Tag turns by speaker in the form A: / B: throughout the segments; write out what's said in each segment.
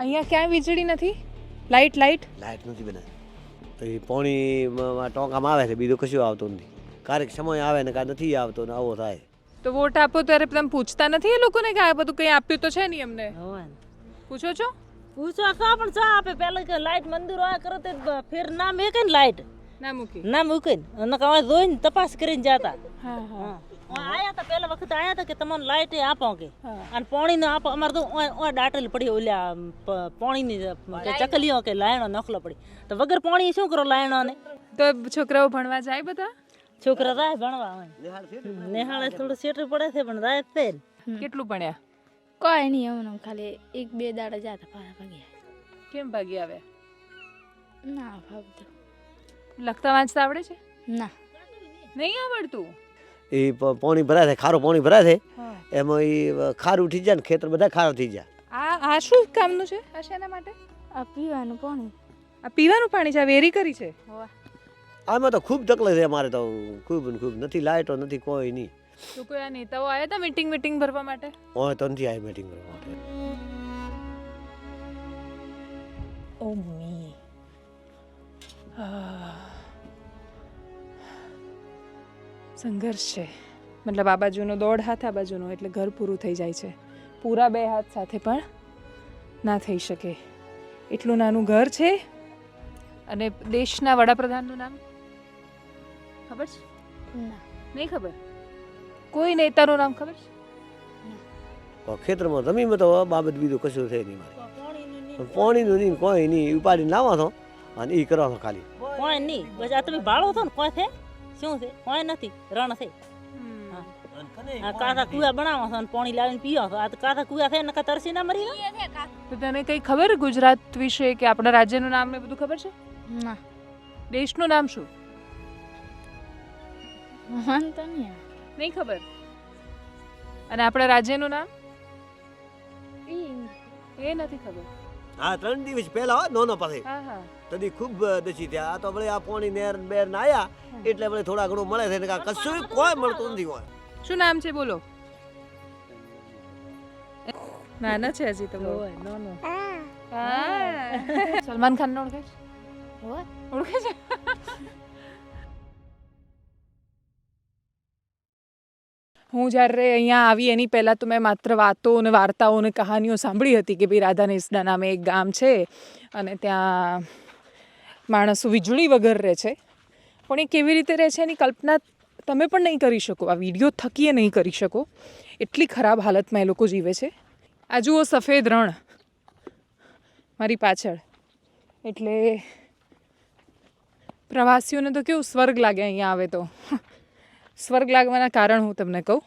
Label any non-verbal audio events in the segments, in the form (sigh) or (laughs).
A: અહીંયા ક્યાંય વીજળી નથી? લાઇટ લાઇટ
B: લાઇટ નથી બને. પછી પોણીમાં ટોંકામાં આવે છે બીજું કશું આવતું નથી. ક્યારેક સમય આવે ને કાં નથી આવતો ને આવો થાય.
A: તો વોટ આપો ત્યારે તમે પૂછતા નથી એ લોકોને કે આ બધું કંઈ આપ્યું તો છે નહીં અમને
C: હોય
A: પૂછો છો?
C: પૂછો કા પણ ચા આપે? પહેલાં કે લાઇટ મંદિર આ કરો તે ફેર ના મેકે ને લાઈટ
A: ના મૂકી.
C: ના મૂકીને અને કવા જોઈને તપાસ કરીને જાતા.
A: હા. હા.
C: આયા તા પહેલા વખત આયા તા કે તમને લાઈટ આપો કે.
A: અને
C: અને પાણીને આપો. અમારે તો ઓય ઓય દાટેલ પડી ઓલ્યા પાણી ની કે ચકલીઓ કે લાયણો નખલો પડી. તો વગર પાણી શું કરો લાયણો ને
A: તો છોકરાઓ ભણવા જાય બધા?
C: છોકરા રાય ભણવા હોય. નેહાળે થોડું સેટર પડે છે પણ રાય તે
A: કેટલું ભણ્યા?
D: કોઈ નહીં એમને ખાલી એક બે દાડા જાતા પાછા ભાગ્યા.
A: કેમ ભાગી આવે
D: ના ભાગતો.
A: લખતા વાંચતા આવડે છે?
D: ના.
A: નહીં આવડતું?
B: એ પાણી ભરાય છે ખારું પાણી ભરાય છે એમાં એ ખારું ઉઠી જાય ને ખેતર બધા ખારા થઈ જાય.
A: આ આ શું કામનું છે? આ શેના માટે?
D: આ પીવાનું પાણી.
A: આ પીવાનું પાણી છે આ વેરી કરી છે?
B: આમાં તો ખૂબ તકલીફ છે અમારે તો ખૂબ ને ખૂબ. નથી લાઇટો નથી કોઈ નહીં
A: તો કોઈ આ નેતાઓ આવ્યા હતા મીટિંગ મીટિંગ ભરવા માટે?
B: હોય તો નથી આવી મીટિંગ કરવા માટે.
A: ઓ મી. સંઘર્ષ છે. મતલબ આ બાજુનો દોઢ હાથ આ બાજુનો એટલે ઘર પૂરું થઈ જાય છે. પૂરા બે હાથ સાથે પણ ના થઈ શકે. એટલું નાનું ઘર છે. અને દેશના વડાપ્રધાનનું નામ? ખબર છે? નહીં ખબર? કોઈ નેતાનું નામ ખબર છે?
B: ખેતરમાં જમીનમાં તો બાબત બીજું કશું છે નહીં મારે.
C: પાણીનું નહીં.
B: નહીં કોઈ નહીં. ઉપાડીને લાવો છો. અને એ કરો છો ખાલી.
C: કોઈ નહીં. બસ આ તમે ભાળો છો ને કોઈ છે? શું છે? પાણી નથી. રણ છે. આ કાકા કુવા બનાવો છો અને પાણી લાવીને પીઓ છો. આ તો કાકા કુવા છે ને તરસી ના મરી
A: તો તને કંઈ ખબર ગુજરાત વિશે કે આપણા રાજ્યનું નામ ને બધું ખબર છે?
D: ના.
A: દેશનું નામ શું?
D: માનતો નહીં.
A: નહીં ખબર. અને આપણા રાજ્યનું નામ? એ નથી ખબર.
B: હા ત્રણ દિવસ પહેલા હોય નોનો પાસે
A: હા હા.
B: તદી ખૂબ દસી થયા. આ તો ભલે આ પાણી નેર બેર ના આયા એટલે ભલે થોડા ઘણું મળે છે ને કાં કશું કોઈ મળતું નથી હોય.
A: શું નામ છે બોલો? નાના છે હજી તો બહુ.
C: હોય નો નો
A: હા. સલમાન ખાન ને ઓળખે છે? ઓળખે છે? હું જ્યારે અહીંયા આવી એની પહેલાં તો મેં માત્ર વાતો અને વાર્તાઓ અને કહાનીઓ સાંભળી હતી કે ભાઈ રાધાનેસના નામે એક ગામ છે અને ત્યાં માણસો વીજળી વગર રહે છે. પણ એ કેવી રીતે રહે છે એની કલ્પના તમે પણ નહીં કરી શકો. આ વીડિયો થકીએ નહીં કરી શકો. એટલી ખરાબ હાલતમાં એ લોકો જીવે છે. આ જુઓ સફેદ રણ મારી પાછળ. એટલે પ્રવાસીઓને તો કેવું સ્વર્ગ લાગે અહીંયા આવે તો. સ્વર્ગ લાગવાના કારણ હું તમને કહું.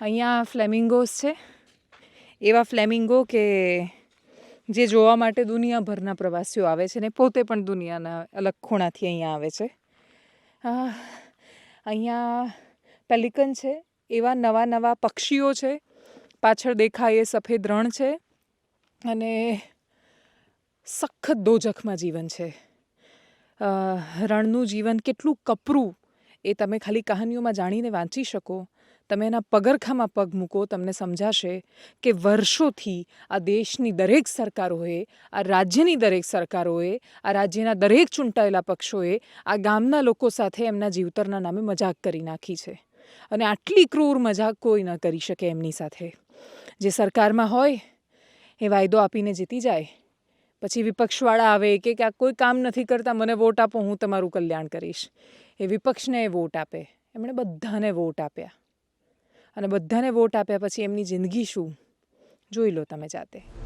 A: અહીંયા ફ્લેમિંગોસ છે. એવા ફ્લેમિંગો કે જે જોવા માટે દુનિયાભરના પ્રવાસીઓ આવે છે ને પોતે પણ દુનિયાના અલગ ખૂણાથી અહીંયા આવે છે. અહીંયા પેલિકન છે. એવા નવા નવા પક્ષીઓ છે. પાછળ દેખાય એ સફેદ રણ છે. અને સખત દોજખમાં જીવન છે. રણનું જીવન કેટલું કપરું એ તમે ખાલી કહાનીઓમાં જાણીને વાંચી શકો. તમે એના પગરખામાં પગ મૂકો, તમને સમજાશે કે વર્ષોથી આ દેશની દરેક સરકારોએ, આ રાજ્યની દરેક સરકારોએ, આ રાજ્યના દરેક ચૂંટાયેલા પક્ષોએ, આ ગામના લોકો સાથે એમના જીવતરના નામે મજાક કરી નાખી છે. અને આટલી ક્રૂર મજાક કોઈ ન કરી શકે એમની સાથે. જે સરકારમાં હોય, એ વાયદો આપીને જીતી જાય. પછી વિપક્ષવાળા આવે કે આ કોઈ કામ નથી કરતા, મને વોટ આપો, હું તમારું કલ્યાણ કરીશ. એ વિપક્ષને એ વોટ આપે. એમણે બધાને વોટ આપ્યા. અને બધાને વોટ આપ્યા પછી એમની જિંદગી શું? જોઈ લો તમે જાતે.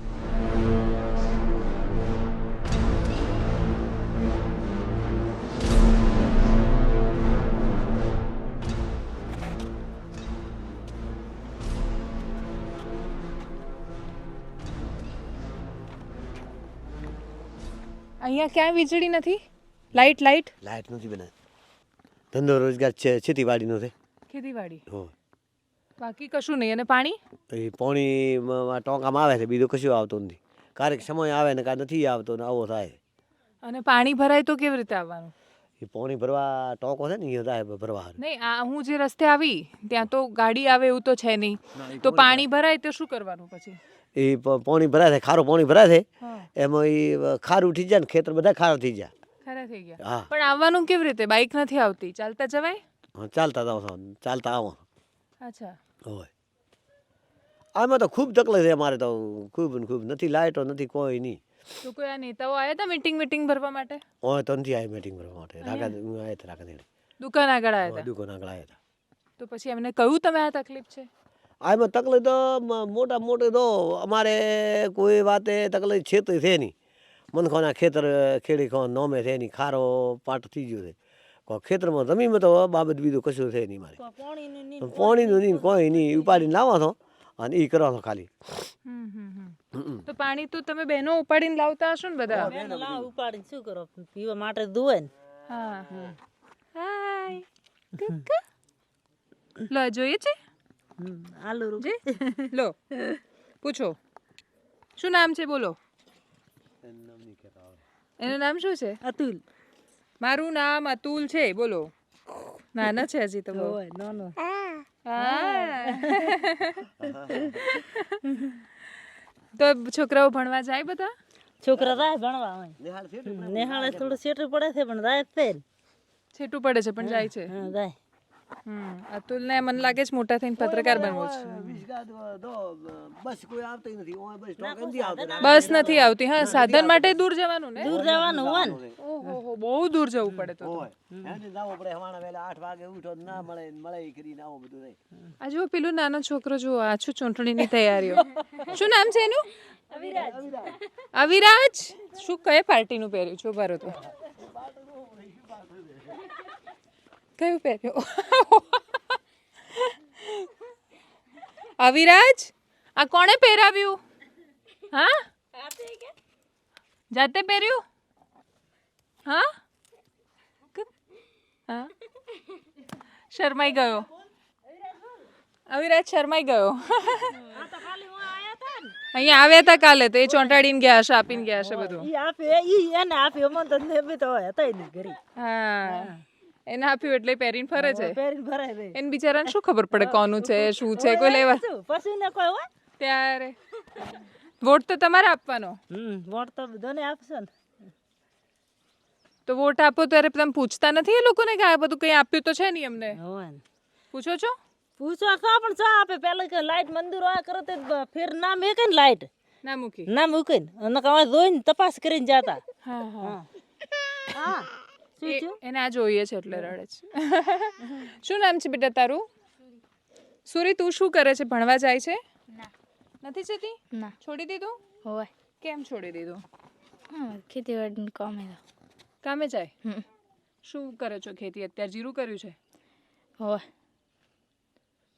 A: અહીંયા ક્યાંય વીજળી નથી? લાઈટ લાઈટ
B: લાઇટ નથી બનાવી ધંધો રોજગાર છે ખેતીવાડીનો છે.
A: ખેતીવાડી?
B: હો.
A: બાકી કશું નહીં. અને પાણી?
B: એ પાણીમાં ટોંકામાં આવે છે બીજું કશું આવતું નથી. ક્યારેક સમય આવે ને કાંઈ નથી આવતો ને આવો થાય.
A: અને પાણી ભરાય તો કેવી રીતે આવવાનું?
B: એ પાણી ભરવા ટોકો છે ને એ થાય ભરવા.
A: નહીં આ હું જે રસ્તે આવી ત્યાં તો ગાડી આવે એવું તો છે નહીં. તો પાણી ભરાય તો શું કરવાનું પછી?
B: એ પાણી ભરાય છે ખારું પાણી ભરાય છે એમાં એ ખારું ઉઠી જાય ને ખેતર બધા ખારા થઈ જાય.
A: ખરા થઈ ગયા. પણ આવવાનું કેવી રીતે? બાઇક નથી આવતી. ચાલતા જવાય?
B: હા, ચાલતા છો ચાલતા આવો
A: અચ્છા.
B: હોય. આમાં તો ખૂબ તકલીફ છે અમારે તો. ખૂબ ને ખૂબ. નથી લાઇટો નથી કોઈ નહીં
A: તો કોઈ આ નેતાઓ આવ્યા હતા મીટિંગ મીટિંગ ભરવા માટે?
B: હોય તો નથી આવી મીટિંગ ભરવા માટે. હું આવ્યા હતા રાકા
A: દુકાન આગળ આવ્યા હતા
B: દુકાન આગળ આવ્યા હતા
A: તો પછી એમને કહ્યું તમે આ તકલીફ છે?
B: આમાં તકલીફ તો મોટા મોટી તો અમારે કોઈ વાતે તકલીફ છે તો છે નહીં. મનખોના ખેતર ખેડી ખો નોમે છે નહીં ખારો પાટ થઈ ગયો છે. ખેતરમાં જમીનમાં તો બાબત બીજું કશું છે નહીં મારે.
C: પાણીનું નહીં
B: કોઈ નહીં ઉપાડીને લાવો છો અને એ કરો છો ખાલી.
A: તો પાણી તો તમે બહેનો ઉપાડીને લાવતા હશો ને બધા?
C: ઉપાડીને શું કરો? પીવા માટે ધોવે ને.
A: હા. હાય. લો જોઈએ છે?
C: આલુ
A: જે? (laughs) લો. પૂછો. શું નામ છે બોલો. એનું નામ શું છે?
C: અતુલ.
A: મારું નામ અતુલ છે બોલો. નાના છે હજી તો
C: નાનો.
A: હા. તો છોકરાઓ ભણવા જાય બધા?
C: છોકરા રાહ ભણવા હોય. નેહાળે થોડું સેટું પડે છે પણ રાહ જ
A: છેટું પડે છે પણ જાય છે. જાય. અતુલને મને લાગે છે મોટા થઈને પત્રકાર બનવું છે.
B: બસ કોઈ આવતી નથી. ઓય બસ ટોક નથી આવતી.
A: બસ નથી. આવતી. હા સાધન માટે દૂર જવાનું ને?
C: દૂર જવાનું હોય ને.
A: ઓહો બહુ દૂર જવું પડે તો તો.
B: એને જાવું પડે હવાણા વહેલા આઠ વાગે ઉઠો ના મળે મળે ઈ કરીને આવો બધું રહે.
A: આ જુઓ પેલું નાનો છોકરો જુઓ આ છું ચૂંટણીની તૈયારીઓ. શું નામ છે એનું? અવિરાજ. શું કઈ પાર્ટીનું પહેર્યું? છો બારો તો. કયું પહેર્યું? અવિરાજ આ કોણે પહેરાવ્યું? હા? જાતે પહેર્યું? હા? હા? શરમાઈ ગયો. અવિરાજ શરમાઈ ગયો. અહીંયા આવ્યા હતા કાલે તો એ ચોંટાડીને ગયા હશે આપીને ગયા હશે બધું.
C: આપે ઈ એને આપ્યો મને તો હતા નહીં ઘરી.
A: હા. એને આપ્યું એટલે પહેરીને ફરે છે.
C: પહેરીને ફરે છે
A: એને બિચારાને શું ખબર પડે કોનું છે શું છે કોઈ લેવા?
C: શું? ને કોઈ હોય?
A: ત્યારે. વોટ તો તમારે આપવાનો.
C: હમ વોટ તો બધાને આપશો ને.
A: તો વોટ આપો ત્યારે તમે પૂછતા નથી એ લોકોને કે આ બધું કંઈ આપ્યું તો છે નહીં અમને? પૂછો છો?
C: પૂછો તો પણ ચા આપે? પેલા કે લાઈટ મંદિર આ કરો તે ફેર ના મેકે ને લાઈટ?
A: ના મૂકી.
C: ના મૂકે ને અને કવા જોઈને તપાસ કરીને જાતા.
A: હા હા.
C: હા.
A: એને આ જોઈએ છે એટલે રડે છે. (laughs) શું નામ છે બેટા તારું? સુરી. તું શું કરે છે? ભણવા જાય છે?
D: ના.
A: નથી જતી?
D: ના.
A: છોડી દીધું?
D: હોય
A: કેમ છોડી દીધું?
D: હા ખેતીવાડીનું કામે
A: કામે જાય?
D: હમ.
A: શું કરે છો ખેતી? અત્યારે જીરું કર્યું છે?
D: હોય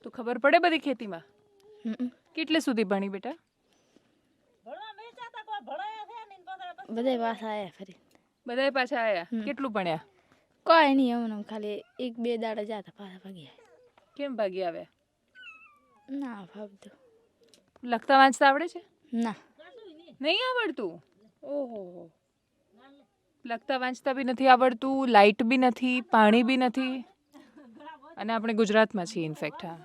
A: તો ખબર પડે બધી ખેતીમાં?
D: હમ.
A: કેટલે સુધી ભણી બેટા?
C: ભણવા બેચાતા કોઈ ભણાયા છે ને પાછા
D: બધા પાસ આવ્યા ફરી.
A: બધાય પાછા આવ્યા કેટલું ભણ્યા?
D: કોઈ નહીં એમ ખાલી એક બે દાડા જતા પાછા ભાગ્યા
A: કેમ ભાગી આવ્યા?
D: ના ભાવતું
A: લખતા વાંચતા આવડે છે?
D: ના.
A: નહીં આવડતું? ઓહો. લખતા વાંચતા બી નથી આવડતું લાઇટ બી નથી પાણી બી નથી. અને આપણે ગુજરાતમાં છીએ ઇનફેક્ટ હા.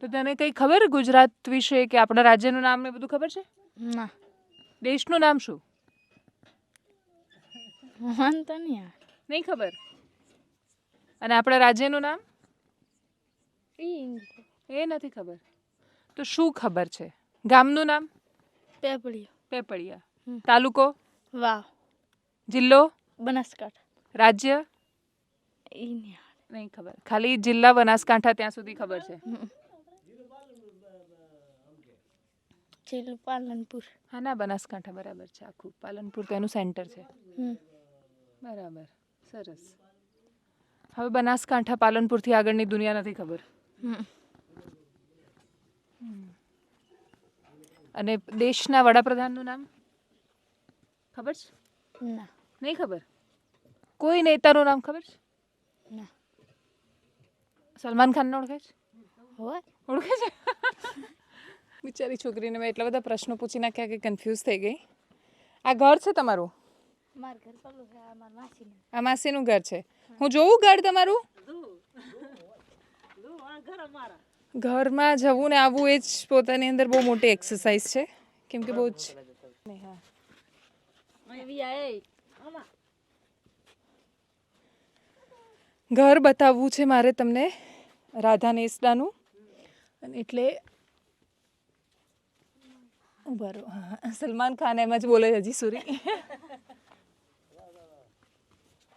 A: તો તને કંઈ ખબર ગુજરાત વિશે કે આપણા રાજ્યનું નામ ને બધું ખબર છે?
D: ના.
A: દેશનું નામ શું?
D: તો નહીં આવે.
A: નહીં ખબર. અને આપણા રાજ્યનું નામ?
D: એ
A: એ નથી ખબર. તો શું ખબર છે? ગામનું નામ? પેપળિયા.
D: પેપળિયા.
A: તાલુકો?
D: વાવ.
A: જિલ્લો?
D: બનાસકાંઠા.
A: રાજ્ય?
D: એ નહીં
A: નહીં ખબર. ખાલી જિલ્લા બનાસકાંઠા ત્યાં સુધી ખબર છે.
D: પાલનપુર.
A: હા ના બનાસકાંઠા બરાબર છે આખું. પાલનપુર તો એનું સેન્ટર છે.
D: હમ.
A: બરાબર. સરસ. હવે બનાસકાંઠા પાલનપુરથી આગળની દુનિયા નથી ખબર. અને દેશના વડાપ્રધાનનું નામ? ખબર છે?
D: ના.
A: નહીં ખબર? કોઈ નેતાનું નામ ખબર છે?
D: ના.
A: સલમાન ખાનને ઓળખે છે?
D: હોય.
A: ઓળખે છે? બિચારી છોકરીને મેં એટલા બધા પ્રશ્નો પૂછી નાખ્યા કે કન્ફ્યુઝ થઈ ગઈ. આ ઘર છે તમારું?
D: આ મારા માસીનું.
A: ઘર છે. હું જોઉં ઘર તમારું?
C: દુ આ ઘર અમારા.
A: ઘરમાં જવું ને આવવું એ જ પોતાની અંદર બહુ મોટી એક્સરસાઇઝ છે. કેમ કે બહુ જ હા. ઘર બતાવવું છે મારે તમને રાધા નેસડાનું અને એટલે બરો હા સલમાન ખાન એમ જ બોલે હજી સુરી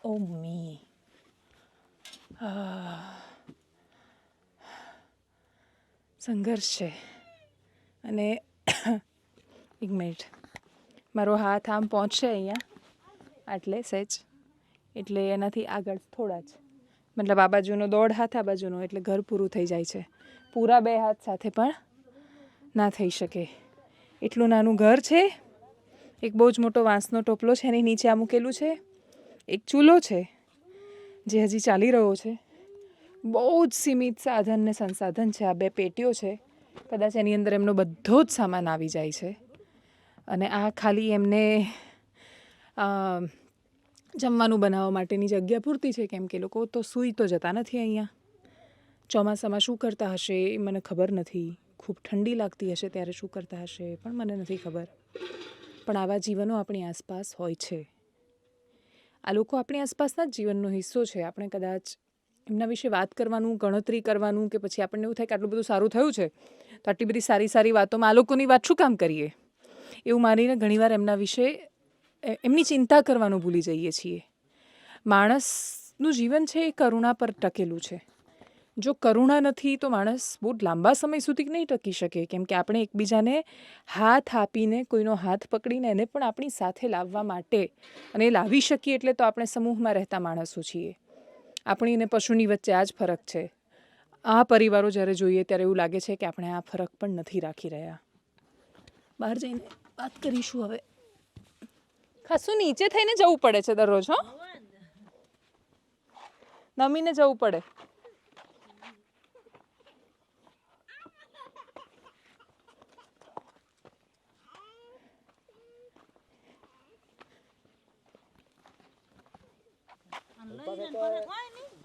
A: ઓ મી સંઘર્ષ છે. અને એક મિનિટ. મારો હાથ આમ પહોંચશે અહીંયા? આટલે, સહેજ? એટલે એનાથી આગળ થોડા જ. મતલબ આ બાજુનો દોઢ હાથ, આ બાજુનો, એટલે ઘર પૂરું થઈ જાય છે. પૂરા બે હાથ સાથે પણ ના થઈ શકે. એટલું નાનું ઘર છે. એક બહુ જ મોટો વાંસનો ટોપલો છે, એની નીચે આ મૂકેલું છે. એક ચૂલો છે, જે હજી ચાલી રહ્યો છે. બહુ જ સીમિત સાધન ને સંસાધન છે, આ બે પેટીઓ છે. કદાચ એની અંદર એમનો બધો જ સામાન આવી જાય છે. અને આ ખાલી એમને જમવાનું બનાવવા માટેની જગ્યા પૂરતી છે, કેમ કે લોકો તો સૂઈ તો જતા નથી અહીંયા. ચોમાસામાં શું કરતા હશે એ મને ખબર નથી. ખૂબ ઠંડી લાગતી હશે ત્યારે શું કરતા હશે પણ મને નથી ખબર. પણ આવા જીવનો આપણી આસપાસ હોય છે. આ લોકો આપણી આસપાસના જ જીવનનો હિસ્સો છે. આપણે કદાચ એમના વિશે વાત કરવાનું, ગણતરી કરવાનું કે પછી આપણને એવું થાય કે આટલું બધું સારું થયું છે, તો આટલી બધી સારી સારી વાતોમાં આ લોકોની વાત શું કામ કરીએ? એવું માનીને ઘણીવાર એમના વિશે એમની ચિંતા કરવાનું ભૂલી જઈએ છીએ. માણસનું જીવન છે એ કરુણા પર ટકેલું છે. જો કરુણા નથી, તો માણસ બહુ લાંબા સમય સુધી નહીં ટકી શકે. કેમ કે આપણે એકબીજાને હાથ આપીને, કોઈનો હાથ પકડીને એને પણ આપણી સાથે લાવવા માટે અને એ લાવી શકીએ એટલે તો આપણે સમૂહમાં રહેતા માણસો છીએ. આપણી અને પશુની વચ્ચે આ જ ફરક છે. આ પરિવારો જ્યારે જોઈએ ત્યારે એવું લાગે છે કે આપણે આ ફરક પણ નથી રાખી રહ્યા. બહાર જઈને વાત કરીશું હવે. ખાસું નીચે થઈને જવું પડે છે દરરોજ, હો. નમીને જવું પડે.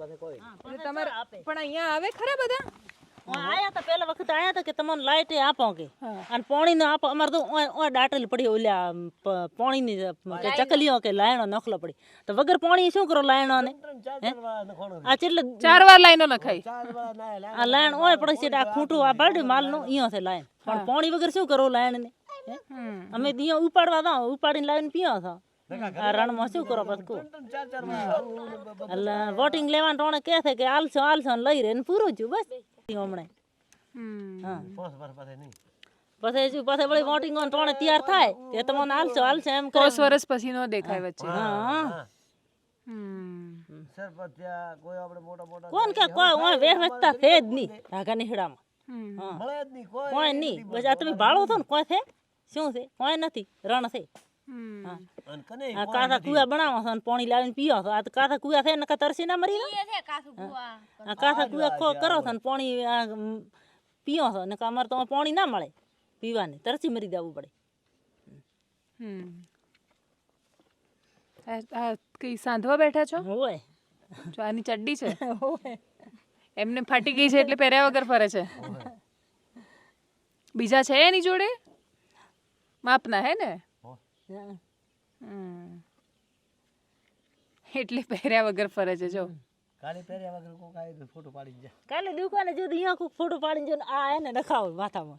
B: બધે કોઈ
A: એટલે તમારે પણ અહીંયા આવે ખરા બધા?
C: આયા તા પેલા વખત આયા તા કે તમને લાઈટ આપો કે. અને પાણી ને આપો અમારે તો દાટેલી પડી ઓલ્યા પાણી ની ચકલીઓ કે લાયણો નખલો પડી. તો વગર પાણી શું કરો લાયણો ને આ ચેટલે
A: ચાર વાર લાઈનો નખાઈ.
B: ચાર વાળા ના લાય
C: આ લાયણ ઓય પડે છે આ ખૂંટું આ બાળ્યું માલનું ઈયો છે લાયણ પણ પાણી વગર શું કરો લાયણ ને અમે ઉપાડવા દો ઉપાડીને છો. આ રણમાં શું કરો પછી એટલે વોટિંગ લેવાનું ટોણે કે છે કે આલસો આલસો લઈ રે પૂરું છું બસ. હમણાં. પછી શું પછી વળી વોટિંગ ટોણે તૈયાર થાય. તે તમને આલસો આલસો એમ કરે.
A: વર્ષ પછી નો દેખાય વચ્ચે.
C: હા
A: હમ.
B: સરપંચ ત્યાં કોઈ આપણે મોટા મોટા
C: કોણ કે કોઈ વેર વેચતા છે જ નહીં ઢાકા નીહડામાં
A: હમ.
C: હા.
B: મળે જ નહીં કોઈ
C: કોઈ નહીં. બસ આ તમે ભાળો છો ને કોઈ છે? શું છે? કોઈ નથી. રણ છે. કાંથા કુવા બનાવો છો પાણી લાવીને પીઓ છો. આ તો કાંથા કુવા છે નકા તરસી ના મરી આ કુવા ખો કરો છો ને પાણી પીઓ છો. ને અમારે તો પાણી ના મળે પીવાને. તરસી મરી જવું પડે.
A: આ- આ કઈ સાંધવા બેઠા છો?
C: હોય
A: જો આની ચડ્ડી છે? (laughs) એમને ફાટી ગઈ છે એટલે પહેર્યા વગર ફરે છે. બીજા છે એની જોડે? માપના હે ને? હમ. એટલે પહેર્યા વગર ફરે છે જો.
B: કાલે પહેર્યા વગર કોક આવી ફોટો પાડી જા.
C: કાલે દુકાને જો અહીંયા કોક ફોટો પાડીને જો આ એને નખાવો માથામાં.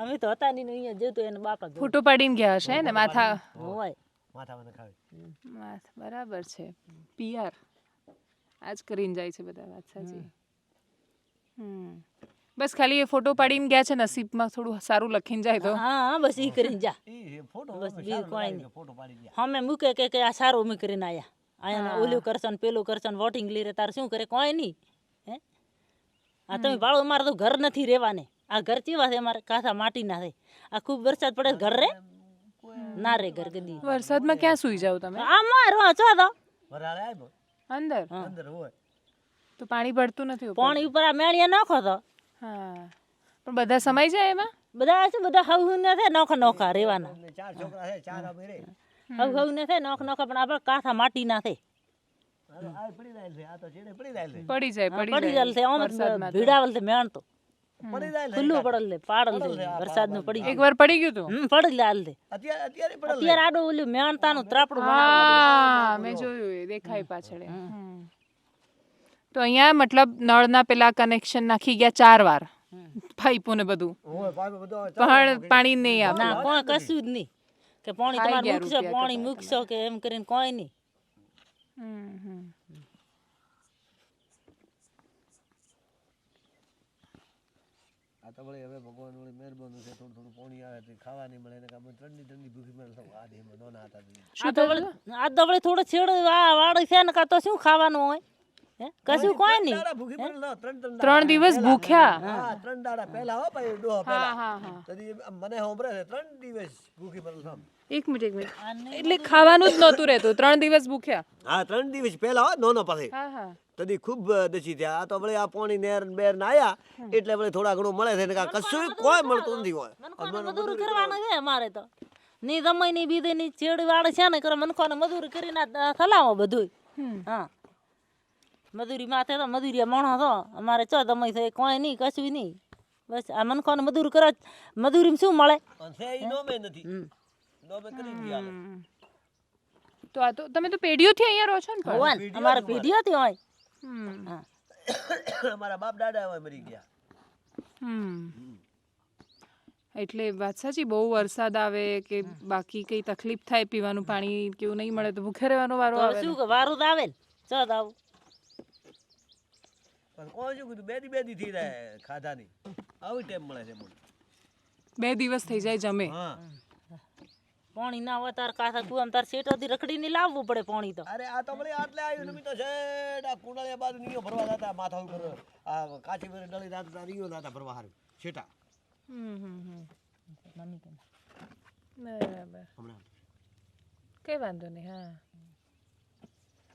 C: અમે તો હતા નહીં અહીંયા જોતું એને બાપા
A: ફોટો પાડીને ગયા હશે ને માથા?
C: હોય
B: માથામાં નખાવે.
A: માથ- બરાબર છે. પીઆર આજ કરીને જાય છે બધા વાત સાચી. હમ. બસ ખાલી એ ફોટો પાડીને ગયા છે નસીબમાં થોડું સારું લખીને જાય તો.
C: હા હા બસ ઈ કરીને જા.
B: ઈ ફોટો
C: બસ બીજું કોઈ નહીં.
B: કે ફોટો પાડી જા
C: અમે મૂકે કે કે આ સારું અમે કરીને આયા. અહીંયા ઓલું કરશે ને પેલું કરશે ને વોટિંગ લઈ રે તાર શું કરે? કોઈ નહીં. હે? આ તમે ભાડો અમારે તો ઘર નથી રહેવાને. આ ઘર કેવા છે? અમારે કાંસા માટીના છે. આ ખૂબ વરસાદ પડે ઘર રે? ના રે ઘર કદી.
A: વરસાદમાં ક્યાં સુઈ જાવ તમે?
C: આ મારો ચો તો.
A: અંદર?
B: અંદર હોય.
A: તો પાણી પડતું નથી
C: પાણી ઉપર આ મેળિયા નાખો તો.
A: હા. પણ બધા સમાઈ જાય એમાં?
C: બધા છે બધા હવ હવ ના થાય નોખા નોખા રહેવાના.
B: ચાર છોકરા છે ચાર અમે રે.
C: હવ હવ ના થાય નોખ નોખા પણ આપણે કાથા માટી
B: ના થાય પડી રાયેલ છે આ તો છેડે પડી રાયેલ છે.
A: પડી જાય પડી
C: પડી
A: જાય.
C: જાય છે આમ ભીડાવલ છે મેણ તો.
B: પડી જાય
C: ખુલ્લું પડલ લે પાડલ
B: પડલ
C: વરસાદ
B: લે, આ
C: વરસાદનું
B: પા-
C: પડી
A: એક વાર પડી ગયું તું?
C: હમ પડી લે હાલ દે
B: અત્યારે અત્યારે પડે
C: અત્યારે આડો ઓલું મેણતાનું ત્રાપડું
A: હા મેં જોયું દેખાય પાછળ. તો અહીંયા મતલબ નળના પેલા કનેક્શન નાખી ગયા ચાર વાર. પાઇપો ને બધું પણ પાણી નહીં આવે
C: ના કોઈ કશું જ નહીં. કે પાણી તમારે મૂકશો પાણી મૂકશો કે એમ કરીને કોઈ નહીં.
B: આ તો વળી હવે ભગવાન વળી મહેરબાની છે થોડું થોડું પાણી આવે તો ખાવા નહીં મળે ને કામ ઠંડી ઠંડી ભૂખી મળે તો આ દેહમાં નોના હતા તો.
C: આ તો વળી આ તો વળી થોડો છેડ વાળ છે ને કાં તો શું ખાવાનું હોય? કશું કોઈ નહીં.
B: ને, ત્રણ
A: દિવસ ભૂખ્યા?
B: હા ત્રણ દાડા પહેલા હો ભાઈ ડોહા પહેલા.
A: હા હા.
B: તદી મને છે ત્રણ દિવસ ભૂખી મળે
A: એક મિનિટ એક મિનિટ. એટલે ખાવાનું જ નહોતું રહેતું ત્રણ દિવસ ભૂખ્યા?
B: હા ત્રણ દિવસ પહેલા હો નોનો પાસે
A: હા હા.
B: તદી ખૂબ દસી થયા. આ તો ભલે આ પાણી નેર બેર ના આયા એટલે ભલે થોડા ઘણું મળે છે ને કશું કોઈ મળતું નથી હોય.
C: મજૂરી કરવાનું છે અમારે તો. ની દમયની બીજે ની છેડ વાળ છે ને કરે મનખોને મજૂરી કરીને થલાવો બધું હા. મજૂરી માથે તો મજૂરી માણો તો અમારે ચો દમય થાય કોઈ નહીં કશું નહીં. બસ આ મનખોને મજૂર કરે મજૂરીમાં શું મળે.
A: તો આ તો તમે તો પેઢીઓથી અહીંયા રહો છો ને
C: ભગવાન અમારે પેઢી હતી હોય.
A: હમ.
B: અમારા બાપ દાદા હોય મરી ગયા.
A: હમ. એટલે વાત સાચી બહુ વરસાદ આવે કે બાકી કઈ તકલીફ થાય પીવાનું પાણી કેવું નહીં મળે તો ભૂખે રહેવાનો વારો આવે
C: શું વારો આવે ને. ચો આવું.
B: પણ કોણ શું કીધું બેદી બેદી થઈ રહે ખાધાની. આવી ટેમ મળે છે મને.
A: બે દિવસ થઈ જાય જમે.
B: હા.
C: પાણી ના હોય તાર કાથા કુવામ તાર શેઠોથી રખડીને લાવવું પડે પાણી તો.
B: અરે આ તો વળી આટલે આવ્યું નમી તો છે આ કુંડાળિયા બાજુ નીયો ભરવા જતા માથા ઉપર આ કાચી પર ડળી દાતા નીયો દાતા ભરવા હારું. છેટા
A: હમ, હમ, હમ.
C: મમ્મી કે
A: બરાબર.
B: હમણાં.
A: કઈ વાંધો નહીં હા.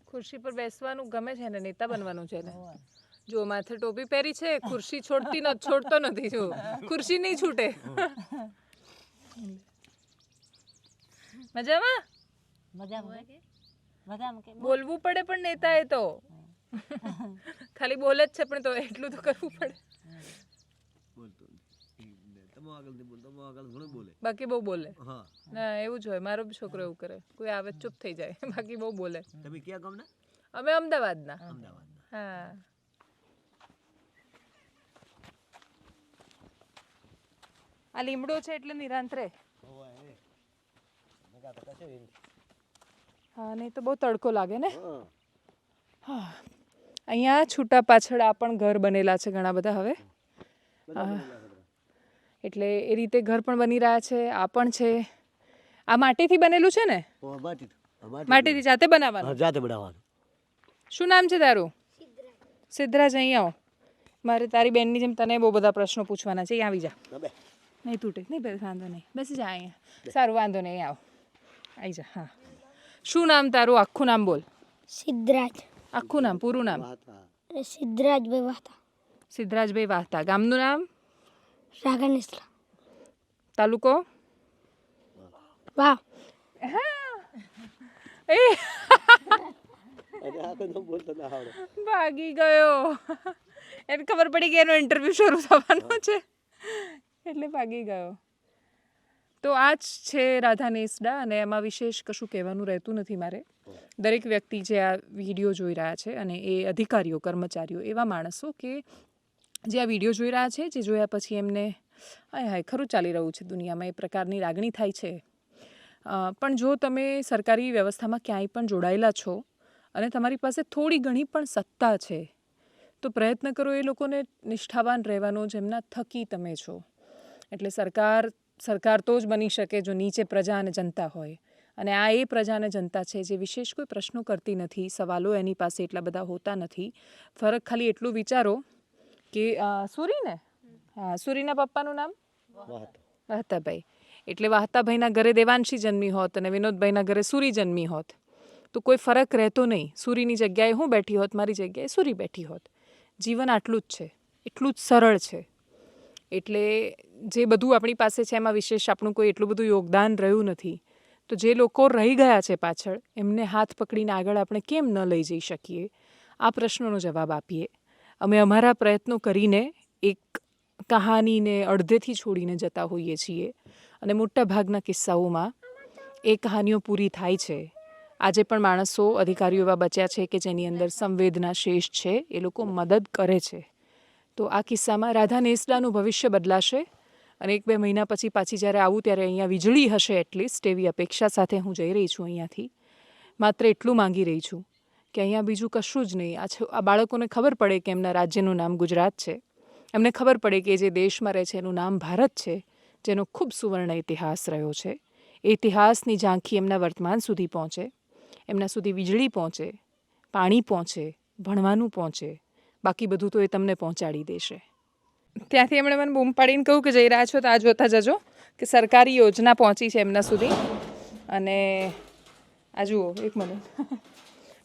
A: ખુરશી પર બેસવાનું ગમે છે ને નેતા બનવાનું છે ને. જો માથે ટોપી પહેરી છે ખુરશી છોડતી નથી છોડતો નથી જો. ખુરશી નહીં છૂટે. મજામાં?
C: મજામાં. કે? મજામાં કે?
A: બોલવું પડે પણ નેતા એ તો. ખાલી બોલે જ છે પણ તો એટલું તો કરવું પડે. બાકી બહુ બોલે. ના એવું જ હોય. મારો બી છોકરો એવું કરે. કોઈ આવે ચૂપ થઈ જાય. બાકી બહુ બોલે.
B: તમે ક્યાં ગામના?
A: અમે અમદાવાદના.
B: અમદાવાદના.
A: હા. આ લીમડો છે એટલે નિરાંત રહે હા નહીં તો બહુ તડકો લાગે ને?
B: હા.
A: અહીંયા છૂટા પાછળ આ પણ ઘર બનેલા છે ઘણા બધા હવે. એટલે એ રીતે ઘર પણ બની રહ્યા છે આ પણ છે. આ માટીથી બનેલું છે ને?
B: ઓ માટી માટી
A: માટીથી જાતે બનાવવાનું?
B: જાતે બનાવવાનું.
A: શું નામ છે તારું? સિદ્ધરાજ. અહીંયા આવો. મારે તારી બેનની જેમ તને બહુ બધા પ્રશ્નો પૂછવાના છે. અહીંયા આવી જા. નહીં તૂટે નહીં બસ વાંધો નહીં બેસી જા અહીંયા સારું વાંધો નહીં આવો આવી જા હા શું નામ તારું આખું નામ બોલ
D: સિદ્ધરાજ
A: આખું નામ પૂરું નામ
D: સિદ્ધરાજભાઈ વાહતા
A: સિદ્ધરાજભાઈ વાહતા ગામનું નામ
D: રાગન
A: તાલુકો
D: વાહ
A: એ ભાગી ગયો એને ખબર પડી કે એનો ઇન્ટરવ્યૂ શરૂ થવાનો છે એટલે ભાગી ગયો. તો આ જ છે રાધા નેસડા અને એમાં વિશેષ કશું કહેવાનું રહેતું નથી મારે. દરેક વ્યક્તિ જે આ વીડિયો જોઈ રહ્યા છે અને એ અધિકારીઓ, કર્મચારીઓ એવા માણસો કે જે આ વીડિયો જોઈ રહ્યા છે, જે જોયા પછી એમને હાય હાય ખરું ચાલી રહ્યું છે દુનિયામાં, એ પ્રકારની લાગણી થાય છે. પણ જો તમે સરકારી વ્યવસ્થામાં ક્યાંય પણ જોડાયેલા છો અને તમારી પાસે થોડી ઘણી પણ સત્તા છે, તો પ્રયત્ન કરો એ લોકોને નિષ્ઠાવાન રહેવાનો, જેમના થકી તમે છો. એટલે સરકાર સરકાર તો જ બની શકે જો નીચે પ્રજા અને જનતા હોય. અને આ એ પ્રજા અને જનતા છે જે વિશેષ કોઈ પ્રશ્નો કરતી નથી સવાલો એની પાસે એટલા બધા હોતા નથી. ફરક ખાલી એટલું વિચારો કે સુરીને? હા સુરીના પપ્પાનું નામ? વાહતાભાઈ. એટલે વાહતાભાઈના ઘરે દેવાંશી જન્મી હોત અને વિનોદભાઈના ઘરે સુરી જન્મી હોત. તો કોઈ ફરક રહેતો નહીં. સુરીની જગ્યાએ હું બેઠી હોત મારી જગ્યાએ સુરી બેઠી હોત. જીવન આટલું જ છે. એટલું જ સરળ છે. એટલે જે બધું આપણી પાસે છે, એમાં વિશેષ આપણું કોઈ એટલું બધું યોગદાન રહ્યું નથી. તો જે લોકો રહી ગયા છે પાછળ, એમને હાથ પકડીને આગળ આપણે કેમ ન લઈ જઈ શકીએ? આ પ્રશ્નોનો જવાબ આપીએ. અમે અમારા પ્રયત્નો કરીને એક કહાનીને અડધેથી છોડીને જતા હોઈએ છીએ અને મોટા ભાગના કિસ્સાઓમાં એ કહાનીઓ પૂરી થાય છે. આજે પણ માણસો અધિકારીઓ એવા બચ્યા છે કે જેની અંદર સંવેદના શેષ છે, એ લોકો મદદ કરે છે. તો આ કિસ્સામાં રાધા નેસડાનું ભવિષ્ય બદલાશે? અને એક બે મહિના પછી પાછી જ્યારે આવું ત્યારે અહીંયા વીજળી હશે એટલીસ્ટ એવી અપેક્ષા સાથે હું જઈ રહી છું અહીંયાથી. માત્ર એટલું માંગી રહી છું કે અહીંયા બીજું કશું જ નહીં. આ આ બાળકોને ખબર પડે કે એમના રાજ્યનું નામ ગુજરાત છે. એમને ખબર પડે કે જે દેશમાં રહે છે એનું નામ ભારત છે, જેનો ખૂબ સુવર્ણ ઇતિહાસ રહ્યો છે. એ ઇતિહાસની ઝાંખી એમના વર્તમાન સુધી પહોંચે, એમના સુધી વીજળી પહોંચે, પાણી પહોંચે, ભણવાનું પહોંચે બાકી બધું તો એ તમને પહોંચાડી દેશે. ત્યાંથી એમણે મને બૂમ પાડીને કહ્યું કે જઈ રહ્યા છો તો આ જોતા જજો કે સરકારી યોજના પહોંચી છે એમના સુધી. અને આ જુઓ એક મિનિટ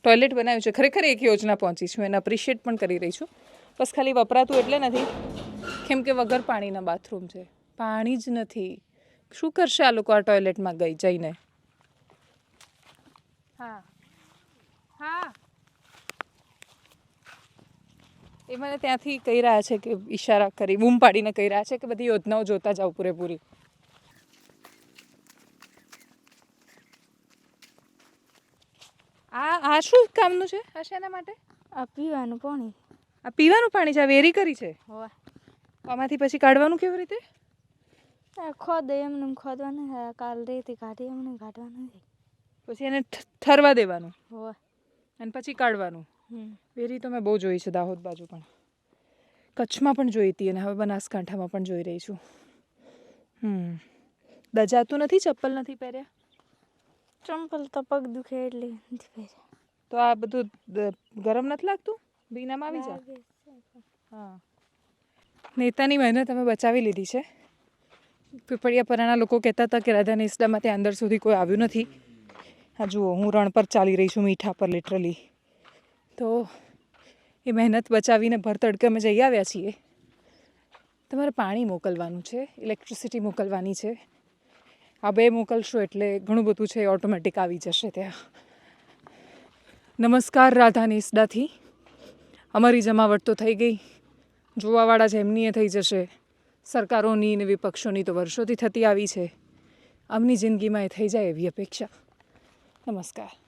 A: ટોયલેટ (laughs) બનાવ્યું છે. ખરેખર એક યોજના પહોંચી છું. એને અપ્રિશિએટ પણ કરી રહી છું. બસ ખાલી વપરાતું એટલે નથી. કેમ કે વગર પાણીના બાથરૂમ છે. પાણી જ નથી. શું કરશે આ લોકો આ ટોયલેટમાં ગઈ જઈને? હા. હા. એ મને ત્યાંથી કહી રહ્યા છે કે ઈશારા કરી બૂમ પાડીને કહી રહ્યા છે કે બધી યોજનાઓ જોતા જાઓ પૂરેપૂરી. આ આ શું કામનું છે? આ શેના માટે?
D: આ પીવાનું પાણી.
A: આ પીવાનું પાણી છે આ વેરી કરી છે? આમાંથી પછી કાઢવાનું કેવી રીતે?
D: આ ખોદ એમને એમ ખોદવાનું કાલ રેતી કાઢી એમને કાઢવાનું
A: પછી એને ઠરવા દેવાનું. અને પછી કાઢવાનું. વેરી તો મેં બહુ જોઈ છે દાહોદ બાજુ પણ. કચ્છમાં પણ જોઈ હતી અને હવે બનાસકાંઠામાં પણ જોઈ રહી છું. હમ. દજાતું નથી ચપ્પલ નથી પહેર્યા?
D: ચંપલ તો પગ દુખે એટલે નથી પહેર્યા.
A: તો આ બધું ગરમ નથી લાગતું? બીનામાં આવી
D: જાય
A: હા. નેતાની મહેનત અમે બચાવી લીધી છે. પીપળિયા પરાના લોકો કહેતા હતા કે રાધા નેસડામાં ત્યાં અંદર સુધી કોઈ આવ્યું નથી. હા જુઓ હું રણ પર ચાલી રહી છું મીઠા પર લિટરલી તો એ મહેનત બચાવીને ભર અમે જઈ આવ્યા છીએ. તમારે પાણી મોકલવાનું છે ઇલેક્ટ્રિસિટી મોકલવાની છે. આ બે મોકલશો એટલે ઘણું બધું છે ઓટોમેટિક આવી જશે ત્યાં. નમસ્કાર રાધા નેસડાથી. અમારી જમાવટ તો થઈ ગઈ. જોવાવાળા છે એમની એ થઈ જશે. સરકારોની ને વિપક્ષોની તો વર્ષોથી થતી આવી છે. આમની જિંદગીમાં એ થઈ જાય એવી અપેક્ષા. નમસ્કાર.